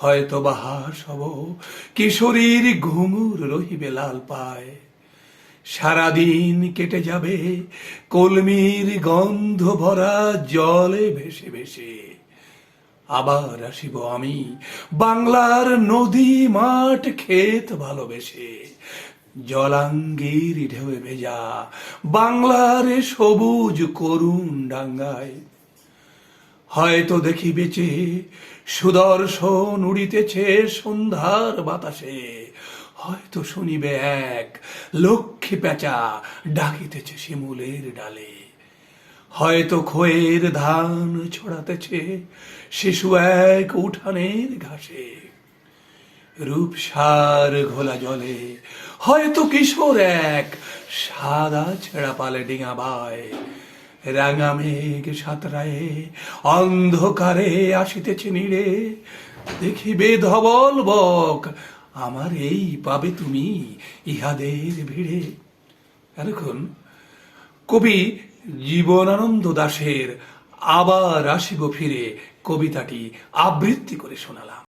হয়তো বাহার সব, কিশোরীর ঘুঙুর রহিবে লাল পায়। সারাদিন কেটে যাবে, কলমির গন্ধ ভরা জলে ভেসে ভেসে। আবার আসিব আমি, বাংলার নদী মাঠ ক্ষেত ভালোবেসে। জলাঙ্গির ঢেউয়ে ভেজা বাংলার সবুজ করুণ ডাঙ্গায়। হয়তো দেখি বেচে, সুদর্শন উড়িতেছে সন্ধ্যার বাতাসে। হয়তো শুনিবে এক লক্ষ্মী পেঁচা ডাকিতেছে শিমুলের ডালে। হয়তো খোয়ের ধান ছড়াতেছে শিশু এক উঠানের ঘাসে। রূপসার ঘোলা জলে হয়তো কিশোর এক সাদা ছেঁড়া পালে ডিঙা বায়। রাঙা মেঘ সাঁতরায়ে, অন্ধকারে আসিতেছে নীড়ে। দেখিবে ধবল বক, আমার এই পাবে তুমি ইহাদের ভিড়ে। এখন কবি জীবনানন্দ দাশের আবার আসিব ফিরে কবিতাটি আবৃত্তি করে শোনালাম।